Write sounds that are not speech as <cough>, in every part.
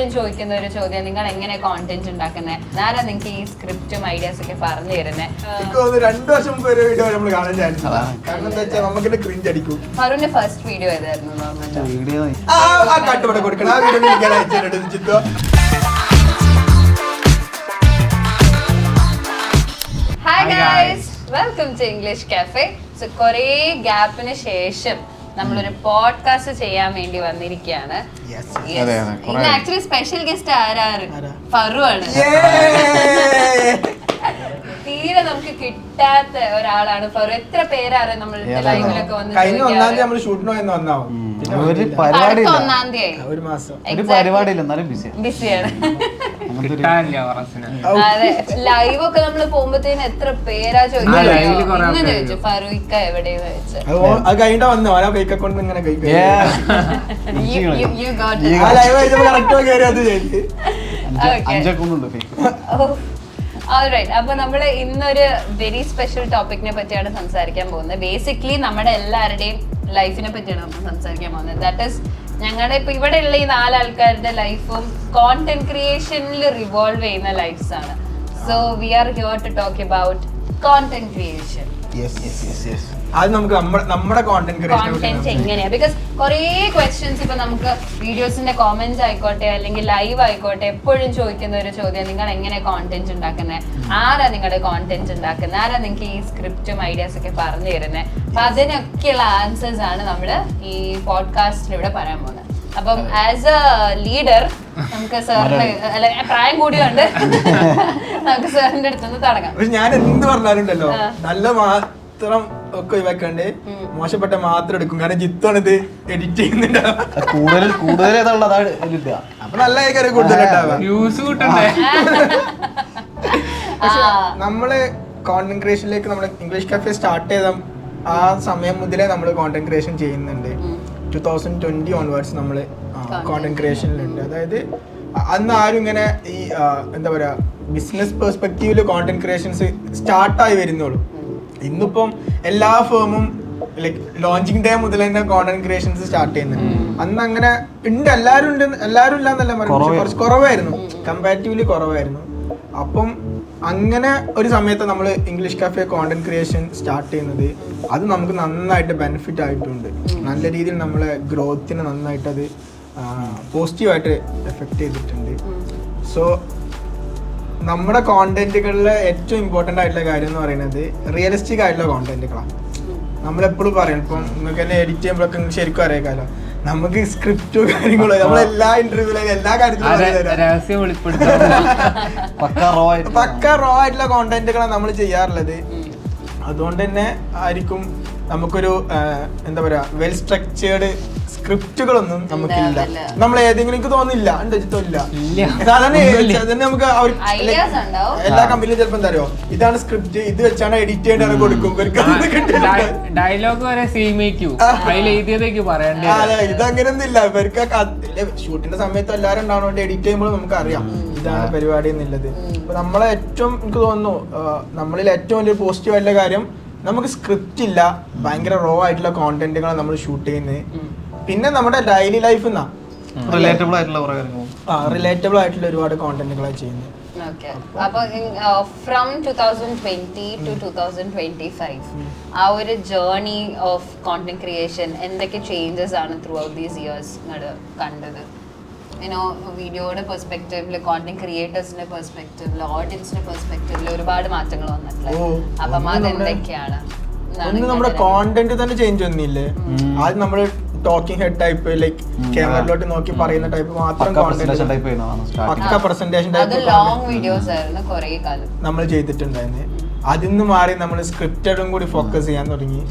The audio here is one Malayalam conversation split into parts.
എപ്പോഴും ചോദിക്കുന്ന ഒരു ചോദ്യം നിങ്ങൾ എങ്ങനെ കോണ്ടന്റ് ഉണ്ടാക്കുന്നത് ആരാ നിങ്ങൾക്ക് ഈ സ്ക്രിപ്റ്റും ഐഡിയാസ് ഒക്കെ പറഞ്ഞു തരുന്നത് രണ്ടു വർഷം മുമ്പ് ഒരു വീഡിയോ നമ്മൾ കാണാൻ ചാൻസ് കാരണം എന്താ വെച്ചാൽ നമുക്ക് ക്രിഞ്ച് അടിക്കും. ഫസ്റ്റ് വീഡിയോ ഏതായിരുന്നു വീഡിയോ ആ ആ കാട്ടുപട കൊടുക്കണം. ആ വീഡിയോ എനിക്ക് അയച്ചിട്ടുണ്ട് Chithu hi guys welcome to English cafe so കുറേ ഗ്യാപ്പിന് ശേഷം നമ്മളൊരു പോഡ്കാസ്റ്റ് ചെയ്യാൻ വേണ്ടി വന്നിരിക്കുകയാണ് Yes. Yes. അതെ, അതെ, കുറേ ഇന്ന് ആക്ച്വലി സ്പെഷ്യൽ ഗസ്റ്റ് ആരാണ് ആരാ? ഫറു ആണ് തീരെ നമുക്ക് കിട്ടാത്ത ഒരാളാണ് ഫറു എത്ര പേരാണ് നമ്മൾ? ലൈവിലൊക്കെ വന്ന് കഴിഞ്ഞ ഒന്നാം തീയതി നമ്മൾ ഷൂട്ടിന് വന്നാവും ഒരു പരിപാടി അടുത്ത ഇല്ല ഒന്നാം തീയതി. ഒരു മാസം. ഒരു പരിപാടി ഇല്ല എന്നാലും ബിസിയാണ് കിട്ടാനില്ല അതെ ലൈവ് ഒക്കെ നമ്മൾ പോകുമ്പോഴത്തേന് എത്ര പേരാ ആ, live ൽ ചോദിച്ചു കുറേ ഇന്ന് ആൾക്കാര് ചോദിച്ചു ഫറൂഖ് എവിടെയെന്ന് ചോദിച്ചു അത് ഓ- അത് കഴിഞ്ഞിട്ട് വന്നു. ഓരോ കൈക്കെ കൊണ്ട് ഇങ്ങനെ കൈ കൈ. Yeah. You- you- you got it. ആ ലൈവ് കഴിച്ചപ്പോ കറക്റ്റ് കയറി അത് ചെയ്ത്. അഞ്ച് Okay. അഞ്ചൊക്കെ ഒന്നുണ്ട് ഫേക്ക് ഓൾറൈറ്റ് അപ്പൊ നമ്മൾ ഇന്നൊരു വെരി സ്പെഷ്യൽ ടോപ്പിക്കിനെ പറ്റിയാണ് സംസാരിക്കാൻ പോകുന്നത്. ബേസിക്കലി നമ്മുടെ എല്ലാവരുടെയും ലൈഫിനെ പറ്റിയാണ് നമ്മൾ സംസാരിക്കാൻ പോകുന്നത്. ദാറ്റ് ഇസ് ഞങ്ങളുടെ ഇപ്പൊ ഉള്ള ഈ നാല് ആൾക്കാരുടെ ലൈഫും കോണ്ടന്റ് ക്രിയേഷനിൽ റിവോൾവ് ചെയ്യുന്ന ലൈഫ്സ് ആണ്. So we are here to talk about content creation അത് നമുക്ക് നമ്മുടെ കോണ്ടന്റ് കോണ്ടന്റ് എങ്ങനെയാ? ബിക്കോസ് കുറേ ക്വസ്റ്റ്യൻസ് ഇപ്പൊ നമുക്ക് വീഡിയോസിന്റെ കോമെന്റ്സ് ആയിക്കോട്ടെ അല്ലെങ്കിൽ ലൈവ് ആയിക്കോട്ടെ എപ്പോഴും ചോദിക്കുന്ന ഒരു ചോദ്യം. നിങ്ങൾ എങ്ങനെ കോണ്ടന്റ് ഉണ്ടാക്കുന്നത് ആരാ നിങ്ങളുടെ കോണ്ടന്റ് ഉണ്ടാക്കുന്നത് ആരാ നിങ്ങൾക്ക് ഈ സ്ക്രിപ്റ്റും ഐഡിയാസ് ഒക്കെ പറഞ്ഞു തരുന്നത് അപ്പൊ അതിനൊക്കെയുള്ള ആൻസേഴ്സ് ആണ് നമ്മൾ ഈ പോഡ്കാസ്റ്റിലൂടെ പറയാൻ പോകുന്നത്. അപ്പം ആസ് എ ലീഡർ നമുക്ക് സാറിന് അല്ല പ്രായം കൂടിയുണ്ട് നമുക്ക് സാറിന്റെ അടുത്തുനിന്ന് തുടങ്ങാം. ഞാൻ എന്ത് പറഞ്ഞാലും ഉണ്ടല്ലോ നല്ല മാത്രം ഒക്കെ ഒഴിവാക്കാണ്ട് മോശപ്പെട്ട മാത്രം എടുക്കും. കാരണം ജിത്താണ് ഇത് എഡിറ്റ് ചെയ്യുന്നുണ്ട് കൂടുതൽ കൂടുതൽ അപ്പൊ നല്ല കാര്യം കൂടുതൽ ഉണ്ടാവുക വ്യൂസ് കൂട്ടണ്ടേ? <laughs> പക്ഷെ. നമ്മൾ കോണ്ടന്റ് ക്രിയേഷനിലേക്ക് നമ്മൾ ഇംഗ്ലീഷ് കാഫേ സ്റ്റാർട്ട് ചെയ്ത ആ സമയം മുതലേ നമ്മൾ കോണ്ടന്റ് ക്രിയേഷൻ ചെയ്യുന്നുണ്ട്. ടു തൗസൻഡ് ട്വന്റി ഓൺവേർഡ്സ് നമ്മൾ കോണ്ടന്റ് ക്രിയേഷനിലുണ്ട് അതായത് അന്ന് ആരും ഇങ്ങനെ ഈ എന്താ പറയാ ബിസിനസ് പെർസ്പെക്റ്റീവിൽ കോണ്ടന്റ് ക്രിയേഷൻസ് സ്റ്റാർട്ടായി വരുന്നുള്ളൂ. ഇന്നിപ്പം എല്ലാ ഫേമും ലൈക് ലോഞ്ചിങ് ഡേ മുതൽ തന്നെ കോണ്ടന്റ് ക്രിയേഷൻസ് സ്റ്റാർട്ട് ചെയ്യുന്നുണ്ട്. അന്ന് അങ്ങനെ ഉണ്ട് എല്ലാവരും ഉണ്ട് എല്ലാവരും ഇല്ല എന്നല്ല പറയുന്നത് കുറച്ച് കുറവായിരുന്നു. കമ്പാരിറ്റീവ്ലി കുറവായിരുന്നു. അപ്പം അങ്ങനെ ഒരു സമയത്ത് നമ്മൾ English cafe content creation start ചെയ്യുന്നത് അത് നമുക്ക് നന്നായിട്ട് ബെനിഫിറ്റ് ആയിട്ടുണ്ട്. നല്ല രീതിയിൽ നമ്മളെ ഗ്രോത്തിന് നന്നായിട്ട് അത് പോസിറ്റീവായിട്ട് എഫക്റ്റ് ചെയ്തിട്ടുണ്ട്. സോ നമ്മുടെ കോണ്ടന്റുകളിലെ ഏറ്റവും ഇമ്പോർട്ടന്റ് ആയിട്ടുള്ള കാര്യം എന്ന് പറയുന്നത് റിയലിസ്റ്റിക് ആയിട്ടുള്ള കോണ്ടന്റുകളാണ് നമ്മളെപ്പോഴും പറയും ഇപ്പം നിങ്ങൾക്ക് തന്നെ എഡിറ്റ് ചെയ്യുമ്പോഴൊക്കെ നിങ്ങൾക്ക് ശരിക്കും അറിയാമല്ലോ നമുക്ക് സ്ക്രിപ്റ്റോ കാര്യങ്ങളോ നമ്മളെല്ലാ ഇന്റർവ്യൂലും എല്ലാ കാര്യത്തിലും <laughs> പക്ക റോ ആയിട്ടുള്ള കോണ്ടന്റുകളാണ് നമ്മൾ ചെയ്യാറുള്ളത്. അതുകൊണ്ട് തന്നെ ആയിരിക്കും നമുക്കൊരു എന്താ പറയാ വെൽ സ്ട്രക്ചേർഡ് സ്ക്രിപ്റ്റുകളൊന്നും നമുക്കില്ല. നമ്മൾ ഏതെങ്കിലും എനിക്ക് തോന്നുന്നില്ല ഉണ്ട് തോന്നില്ല ഇല്ല. സാധാരണ. നമുക്ക് അവർ എല്ലാ കമ്പനിയിലും ചിലപ്പോ എന്താ അറിയോ? ഇതാണ് സ്ക്രിപ്റ്റ് ഇത് വെച്ചാണ് എഡിറ്റ് ചെയ്യേണ്ടത് കൊടുക്കും. ഡയലോഗ് വരെ സെയിമേക്കു അതിൽ എഴുതിയതേക്ക് പറയണ്ടേ അതെ ഇതങ്ങനെയൊന്നും ഇല്ല ഇവർക്ക് ഷൂട്ടിന്റെ സമയത്ത് എല്ലാവരും ഉണ്ടാവണോണ്ട് എഡിറ്റ് ചെയ്യുമ്പോൾ നമുക്ക് അറിയാം ഇതാണ് പരിപാടി എന്നുള്ളത്. അപ്പൊ നമ്മളെ ഏറ്റവും എനിക്ക് തോന്നുന്നു നമ്മളിൽ ഏറ്റവും വലിയ പോസിറ്റീവ് ആയിട്ടുള്ള കാര്യം നമുക്ക് സ്ക്രിപ്റ്റ് ഇല്ല ഭയങ്കര റോ ആയിട്ടുള്ള കോണ്ടന്റുകൾ നമ്മൾ ഷൂട്ട് ചെയ്യുന്നത് പിന്നെ നമ്മുടെ ഡെയിലി ലൈഫ് എന്നാ റിലേറ്റബിൾ ആയിട്ടുള്ള കുറേ കാര്യങ്ങൾ ആ റിലേറ്റബിൾ ആയിട്ടുള്ള ഒരുപാട് കോണ്ടന്റുകളാണ് ചെയ്യുന്നത് ഓക്കെ അപ്പൊ from two thousand twenty two two thousand twenty five ആ ഒരു ജേർണി ഓഫ് കോണ്ടന്റ് ക്രിയേഷൻ എന്തൊക്കെ ചേഞ്ചസ് ആണ് ത്രൂ ഔട്ട് ദീസ് ഇയേഴ്സ് കണ്ടത്? യുനോ വീഡിയോയുടെ പെർസ്പെക്റ്റീവിൽ കോണ്ടന്റ് ക്രിയേറ്റേഴ്സിന്റെ പെർസ്പെക്റ്റീവിൽ ഓഡിയൻസിന്റെ പെർസ്പെക്റ്റീവിൽ ഒരുപാട് മാറ്റങ്ങൾ വന്നിട്ടുണ്ട് അപ്പം അതെന്തൊക്കെയാണ്? ഒന്ന് നമ്മുടെ ഇങ്ങനെ കോണ്ടന്റ് തന്നെ ചേഞ്ച് ഒന്നുമില്ലേ ആദ്യം നമ്മൾ ടോക്കിംഗ് ഹെഡ് ടൈപ്പ് ലൈക്ക് ക്യാമറയിലോട്ട് നോക്കി പറയുന്ന ടൈപ്പ് മാത്രം പക്ക പ്രസന്റേഷൻ ടൈപ്പ് ലോങ് വീഡിയോസ് ആയിരുന്നു കുറേ കാലം. നമ്മൾ ചെയ്തിട്ടുണ്ടായിരുന്നു. അതിൽ നിന്ന് മാറി നമ്മൾ സ്ക്രിപ്റ്റഡും കൂടി ഫോക്കസ് ചെയ്യാൻ തുടങ്ങി.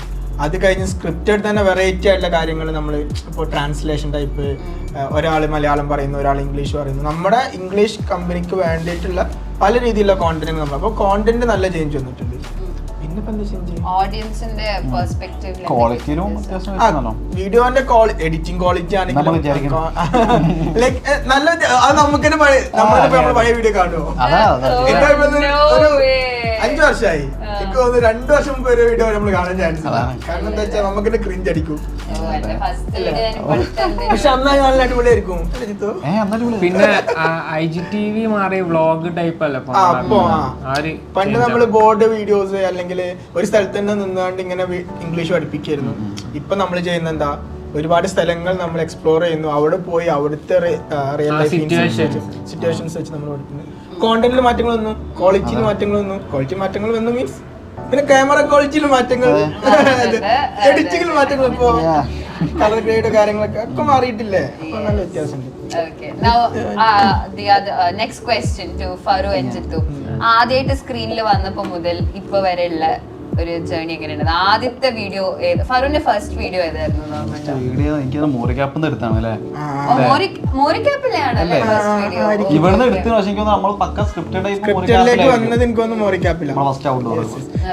അത് കഴിഞ്ഞ് സ്ക്രിപ്റ്റഡ് തന്നെ വെറൈറ്റി ആയിട്ടുള്ള കാര്യങ്ങൾ നമ്മൾ ഇപ്പോൾ ട്രാൻസ്ലേഷൻ ടൈപ്പ് ഒരാൾ മലയാളം പറയുന്നു ഒരാൾ ഇംഗ്ലീഷ് പറയുന്നു. നമ്മുടെ ഇംഗ്ലീഷ് കമ്പനിക്ക് വേണ്ടിയിട്ടുള്ള പല രീതിയിലുള്ള കോണ്ടന്റ് നമ്മൾ അപ്പോൾ കോണ്ടന്റ് നല്ല ചേഞ്ച് വന്നിട്ടുണ്ട്. വീഡിയോന്റെ എഡിറ്റിംഗ് ക്വാളിറ്റി നമ്മൾ ആണെങ്കിലും ലൈക്ക് നല്ല അത് നമുക്ക് തന്നെ പഴയ നമ്മളിപ്പോ നമ്മൾ പഴയ വീഡിയോ കാണുമോ എന്താ അഞ്ചു വർഷമായി എനിക്ക് തോന്നുന്നു രണ്ടു വർഷം മുമ്പ് ഒരു വീഡിയോ നമ്മൾ കാണാൻ ചാൻസ് കാരണം എന്താ വെച്ചാൽ നമുക്ക് ക്രിഞ്ച് അടിക്കും. പക്ഷെ അന്നാ നല്ല അടിപൊളിയായിരിക്കും. പിന്നെ ഐ ജി ടി വി മാറി വ്ളോഗ് ടൈപ്പ് അല്ല പണ്ട് നമ്മൾ ബോർഡ് വീഡിയോസ് അല്ലെങ്കിൽ ഒരു സ്ഥലത്ത് തന്നെ നിന്നുകൊണ്ട് ഇങ്ങനെ ഇംഗ്ലീഷ് പഠിപ്പിക്കായിരുന്നു. ഇപ്പൊ നമ്മൾ ചെയ്യുന്ന എന്താ? ഒരുപാട് സ്ഥലങ്ങൾ നമ്മൾ എക്സ്പ്ലോർ ചെയ്യുന്നു. അവിടെ പോയി അവിടുത്തെ റിയൽ ലൈഫ്. സിറ്റുവേഷൻസ് വെച്ച് നമ്മൾ പഠിക്കുന്നു. കോണ്ടന്റിൽ മാറ്റങ്ങൾ വന്നു. ക്വാളിറ്റിയിൽ മാറ്റങ്ങൾ വന്നു. ക്വാളിറ്റി മാറ്റങ്ങൾ വന്നു മീൻസ് പിന്നെ ക്യാമറ ക്വാളിറ്റിയിൽ മാറ്റങ്ങൾ. എഡിറ്റിംഗിൽ <laughs> മാറ്റങ്ങൾ ഇപ്പോ കളർ ഗ്രേഡ് കാര്യങ്ങളൊക്കെ ഒക്കെ മാറിയിട്ടില്ലേ? അപ്പൊ നല്ല വ്യത്യാസമുണ്ട്. Okay. Now, the other next question to Faru and Jithu ആദ്യമായിട്ട് സ്ക്രീനിൽ വന്നപ്പോ മുതൽ ഇപ്പൊ വരെയുള്ള ഒരു ജേർണി എങ്ങനെയാണ് ആദ്യത്തെ വീഡിയോ ഫറുവിന്റെ ഫസ്റ്റ് വീഡിയോ ഏതായിരുന്നു ഇവിടുന്ന് എടുത്ത് പക്ഷേ എനിക്ക് നമ്മൾ പക്ക സ്ക്രിപ്റ്റിലേക്ക് വന്നത് മോറിക്കാപ്പില്ല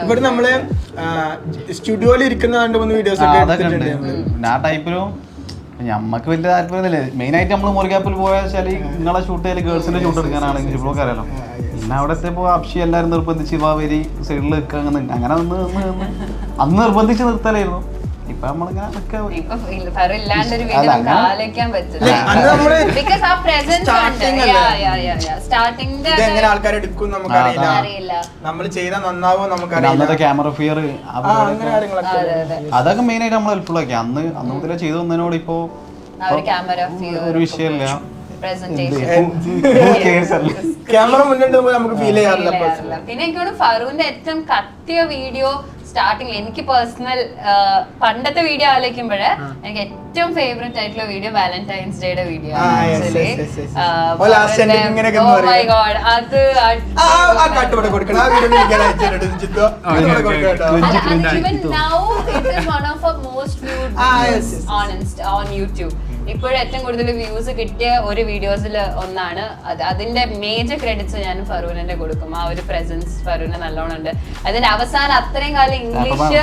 ഇവിടെ നമ്മൾ സ്റ്റുഡിയോയിൽ ഇരിക്കുന്ന രണ്ട് മൂന്ന് വീഡിയോസ് ആ ടൈപ്പിലും ഞമ്മക്ക് വലിയ താല്പര്യമൊന്നുമില്ല. മെയിൻ ആയിട്ട് നമ്മൾ മോറിക്കാപ്പിൽ പോയാൽ നിങ്ങളെ ഷൂട്ട് ചെയ്യൽ ഗേൾസിന്റെ ഷൂട്ട് എടുക്കാനാണെങ്കിൽ ഇപ്പോഴൊക്കെ അറിയാലോ. പിന്നെ അവിടെ എത്തിയപ്പോൾ അപ്ഷി എല്ലാവരും നിർബന്ധിച്ച് വാ വരി സൈഡിൽ നിൽക്കുക അങ്ങനെ അങ്ങനെ നിന്ന് നിന്ന് നിന്ന്. അന്ന് നിർബന്ധിച്ച് നിർത്തലായിരുന്നു. ഇപ്പൊ നമ്മളിങ്ങനെ നിൽക്കുക ഇപ്പൊ ഇല്ല, ഫറു ഇല്ലാണ്ട് ഒരു അല്ല, വീഡിയോ നമുക്ക് അങ്ങനെ- ആലോചിക്കാൻ പറ്റില്ല. ഇല്ല, അന്ന് നമ്മൾ ബിക്കോസ് ആ പ്രസൻസ് starting അല്ലേ? സ്റ്റാർട്ടിങ്ങിന്റെ ഇത് എങ്ങനെ ആൾക്കാർ എടുക്കും നമുക്കറിയില്ല. നമ്മൾ ചെയ്താൽ നന്നാവോ നമുക്കറിയില്ല. അന്നത്തെ ക്യാമറ ഫിയർ അങ്ങനെ കാര്യങ്ങളൊക്കെ അതൊക്കെ മെയിൻ ആയിട്ട് നമ്മൾ ഹെൽപ്ഫുൾ ആക്കി. അന്ന് അന്ന് മുതലേ ചെയ്തു തന്നതിനോട് ഇപ്പോ ആ ഒരു വിഷയമില്ല. <laughs> ക്യാമറ മുന്നിട്ട് പോയി നമുക്ക് ഫീൽ ചെയ്യാറില്ല. പിന്നെ ഫറൂന്റെ ഏറ്റവും കത്തിയ വീഡിയോ സ്റ്റാർട്ടിങ് എനിക്ക് പേഴ്സണൽ പണ്ടത്തെ വീഡിയോ ആലോചിക്കുമ്പോഴേ എനിക്ക് ഏറ്റവും ഫേവറേറ്റ് ആയിട്ടുള്ള വീഡിയോ വാലന്റൈൻസ് ഡേയുടെ വീഡിയോ ഓൺ യൂട്യൂബ് അത് ആ ആ കാട്ടുപട കൊടുക്കണം. ആ വീഡിയോ എനിക്ക് അയച്ചിട്ടുണ്ട് ജിത്തു. ഇത് <laughs> ഇപ്പോഴും ഏറ്റവും കൂടുതൽ വ്യൂസ് കിട്ടിയ ഒരു വീഡിയോസിൽ ഒന്നാണ് അത്. അതിന്റെ മേജർ ക്രെഡിറ്റ്സ് ഞാൻ ഫറൂനെ കൊടുക്കും. ആ ഒരു പ്രസൻസ് ഫറൂന് നല്ലോണം ഉണ്ട് അതിന്റെ അവസാനം അത്രയും കാലം ഇംഗ്ലീഷ്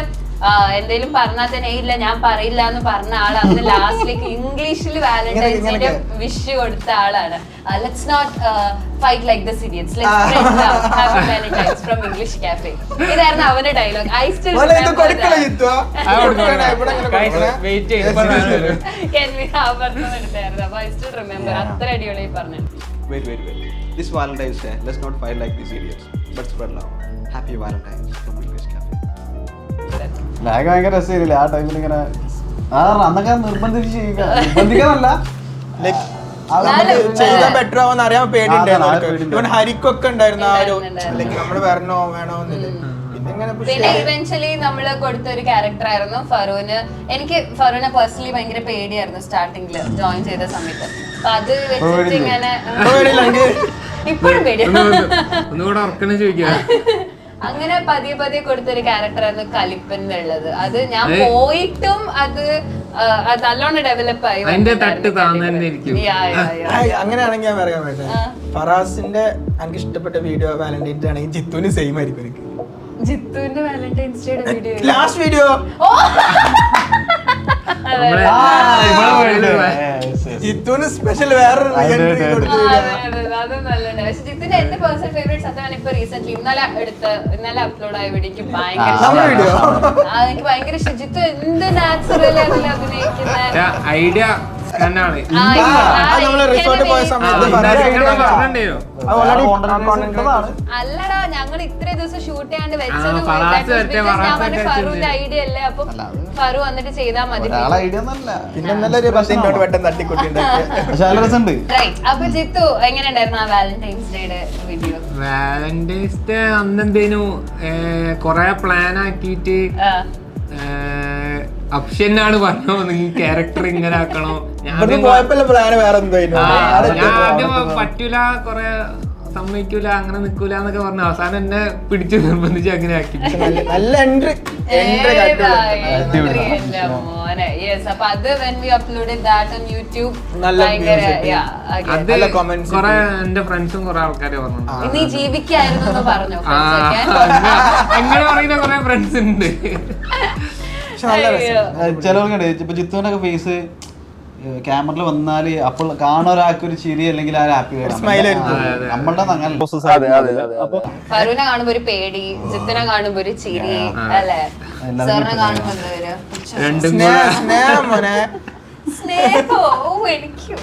എന്തെങ്കിലും പറഞ്ഞാൽ തന്നെ "ഏയ് ഇല്ല ഞാൻ പറയില്ല എന്ന് പറഞ്ഞ ആൾ അന്ന് ലാസ്റ്റിലേക്ക് ഇംഗ്ലീഷിൽ വാലന്റൈൻസ് ഡേ ഇങ്ങനെയൊക്കെ. വിഷ് കൊടുത്ത ആളാണ്. Let's not fight like the serious let's from English cafe ഇതായിരുന്നു അവന്റെ ഡയലോഗ് ഐ സ്റ്റിൽ. അപ്പൊ ഐ റിമെമ്പർ അത്ര അടിപൊളി പറഞ്ഞു. Wait, wait, wait. This Valentine's Day, let's not fight like these idiots, but spread love. Happy Valentine's from English Cafe. ലാഗ് ഭയങ്കര രസമായില്ലേ ആ ടൈമിൽ ഇങ്ങനെ ആ അന്നൊക്കെ നിർബന്ധിച്ച് ചെയ്യുക നിർബന്ധിക്കാനല്ല. ചെയ്താൽ ബെറ്റർ ആവുമെന്ന് അറിയാൻ പേടിയുണ്ടായിരുന്നു ഹരിക്കൊക്കെ ഉണ്ടായിരുന്നു ആ ഒരു നമ്മൾ നമ്മൾ വരണോ വേണോ എന്നില്ല. പിന്നെ ഇവൻച്വലി നമ്മൾ കൊടുത്ത ഒരു ക്യാരക്ടർ ആയിരുന്നു ഫറൂന്. എനിക്ക് ഫറൂനെ പേഴ്സണലി ഭയങ്കര പേടിയായിരുന്നു സ്റ്റാർട്ടിംഗിൽ ജോയിൻ ചെയ്ത സമയത്ത്. അപ്പൊ അത് വെച്ചിട്ട് ഇങ്ങനെ ഇപ്പോഴും പേടിയാണ് ഒന്നുകൂടെ ഉറക്കണ ചോദിക്കാം. <laughs> അങ്ങനെ പതിയെ പതിയെ കൊടുത്തൊരു ക്യാരക്ടർ ആയിരുന്നു കലിപ്പൻ എന്നുള്ളത് അത് ഞാൻ പോയിട്ടും അത് നല്ലോണം ഡെവലപ്പ് ആയി അങ്ങനെയാണെങ്കിൽ ഞാൻ പറയാൻ പറ്റേ ഫറാസിന്റെ എനിക്ക് ഇഷ്ടപ്പെട്ട വീഡിയോ വാലന്റൈൻസ് ആണെങ്കിൽ ജിത്തുവിന് സെയിം ആയിരിക്കും എനിക്ക് ജിത്തുവിന്റെ വാലന്റൈൻസ് ഡേയുടെ വീഡിയോ ലാസ്റ്റ് വീഡിയോ. ജിത്തുവിന് സ്പെഷ്യൽ വേറൊരു അതെ, നല്ലുണ്ട് പക്ഷെ ജിത്തിന്റെ എന്റെ പേഴ്സണൽ ഫേവറേറ്റ് ഇപ്പൊ റീസെന്റ് ഇന്നലെ എടുത്ത് ഇന്നലെ അപ്ലോഡ് ആയ വീഡിയോക്ക് ഭയങ്കര ആ, നമ്മുടെ ആ, എനിക്ക് ഭയങ്കര ഇഷ്ടം. ജിത്തു എന്ത് നാച്ചുറൽ അതിൽ അഭിനയിക്കുന്ന? ഐഡിയ നമ്മൾ എനിക്ക് പോയ സമയത്ത്. അല്ലടാ ഞങ്ങൾ ഇത്രയും ദിവസം ഷൂട്ട് ചെയ്യാണ്ട് വെച്ചത് ഫറൂന്റെ. ഐഡിയ അല്ലേ? അപ്പൊ ഫറു വന്നിട്ട് ചെയ്താൽ മതി. അപ്പൊ ജിത്തു എങ്ങനെ ഉണ്ടായിരുന്നു ആ വാലന്റൈൻസ് ഡേയുടെ വീഡിയോ വാലന്റൈൻസ് ഡേ അന്നെന്തേനു കൊറേ പ്ലാൻ ആക്കിയിട്ട് അപ്ഷനാണ് പറഞ്ഞോ നിങ്ങൾ ക്യാരക്ടർ ഇങ്ങനെ ആക്കണോ? ഞാൻ ആദ്യം പ്ലാൻ വേറെ എന്തോ ഞാൻ ആദ്യം അവിടെ പറ്റൂല കൊറേ സമ്മതിക്കൂല അങ്ങനെ നിക്കൂല എന്നൊക്കെ പറഞ്ഞു അവസാനം എന്നെ പിടിച്ചു നിർബന്ധിച്ച് അങ്ങനെ ആക്കി. നല്ല- എൻട്രി അത് കൊറേ എന്റെ ഫ്രണ്ട്സും കൊറേ ആൾക്കാരെ പറഞ്ഞു. നീ അങ്ങനെ പറയുന്ന കൊറേ ഫ്രണ്ട്സ് ഉണ്ട്. പക്ഷെ നല്ല രസം. ചിലവർക്ക് ഇപ്പൊ ജിത്തുവിന്റെ ഒക്കെ ഫേസ് ക്യാമറയിൽ വന്നാൽ അപ്പോൾ കാണുന്ന ഒരാൾക്ക് ഒരു ചിരി അല്ലെങ്കിൽ ആ ഹാപ്പി. നമ്മളുടെ ഫറൂനെ കാണുമ്പോ ഒരു പേടി ജിത്തിനെ കാണുമ്പോ ഒരു ചിരി അല്ലേ? സാറിനെ കാണുമ്പോ സ്നേഹം സ്നേഹം മോനെ. ഓ, എനിക്ക്.